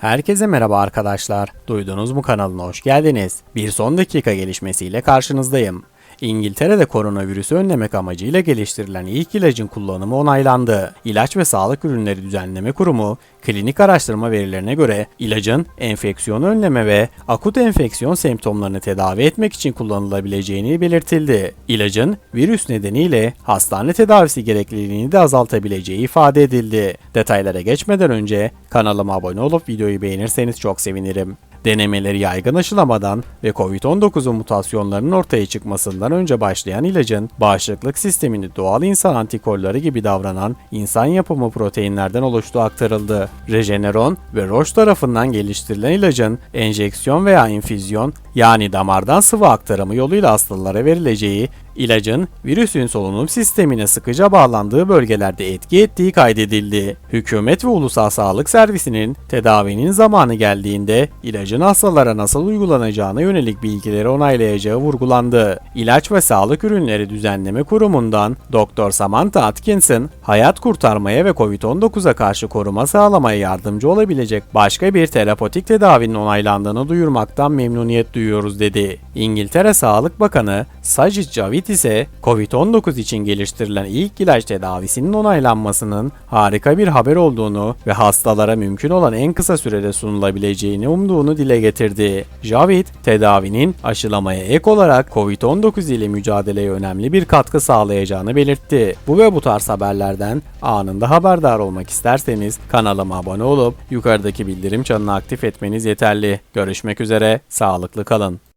Herkese merhaba arkadaşlar. Duydunuz mu kanalına hoş geldiniz. Bir son dakika gelişmesiyle karşınızdayım. İngiltere'de koronavirüsü önlemek amacıyla geliştirilen ilk ilacın kullanımı onaylandı. İlaç ve Sağlık Ürünleri Düzenleme Kurumu, klinik araştırma verilerine göre ilacın enfeksiyonu önleme ve akut enfeksiyon semptomlarını tedavi etmek için kullanılabileceğini belirtildi. İlacın virüs nedeniyle hastane tedavisi gerekliliğini de azaltabileceği ifade edildi. Detaylara geçmeden önce kanalıma abone olup videoyu beğenirseniz çok sevinirim. Denemeleri yaygın aşılamadan ve COVID-19'un mutasyonlarının ortaya çıkmasından önce başlayan ilacın bağışıklık sistemini doğal insan antikorları gibi davranan insan yapımı proteinlerden oluştuğu aktarıldı. Regeneron ve Roche tarafından geliştirilen ilacın enjeksiyon veya infüzyon yani damardan sıvı aktarımı yoluyla hastalara verileceği İlacın virüsün solunum sistemine sıkıca bağlandığı bölgelerde etki ettiği kaydedildi. Hükümet ve Ulusal Sağlık Servisi'nin tedavinin zamanı geldiğinde ilacın hastalara nasıl uygulanacağına yönelik bilgileri onaylayacağı vurgulandı. İlaç ve Sağlık Ürünleri Düzenleme Kurumu'ndan Dr. Samantha Atkinson, hayat kurtarmaya ve COVID-19'a karşı koruma sağlamaya yardımcı olabilecek başka bir terapotik tedavinin onaylandığını duyurmaktan memnuniyet duyuyoruz dedi. İngiltere Sağlık Bakanı Sajid Javid ise COVID-19 için geliştirilen ilk ilaç tedavisinin onaylanmasının harika bir haber olduğunu ve hastalara mümkün olan en kısa sürede sunulabileceğini umduğunu dile getirdi. Javid, tedavinin aşılamaya ek olarak COVID-19 ile mücadeleye önemli bir katkı sağlayacağını belirtti. Bu ve bu tarz haberlerden anında haberdar olmak isterseniz kanalıma abone olup yukarıdaki bildirim çanını aktif etmeniz yeterli. Görüşmek üzere, sağlıklı kalın.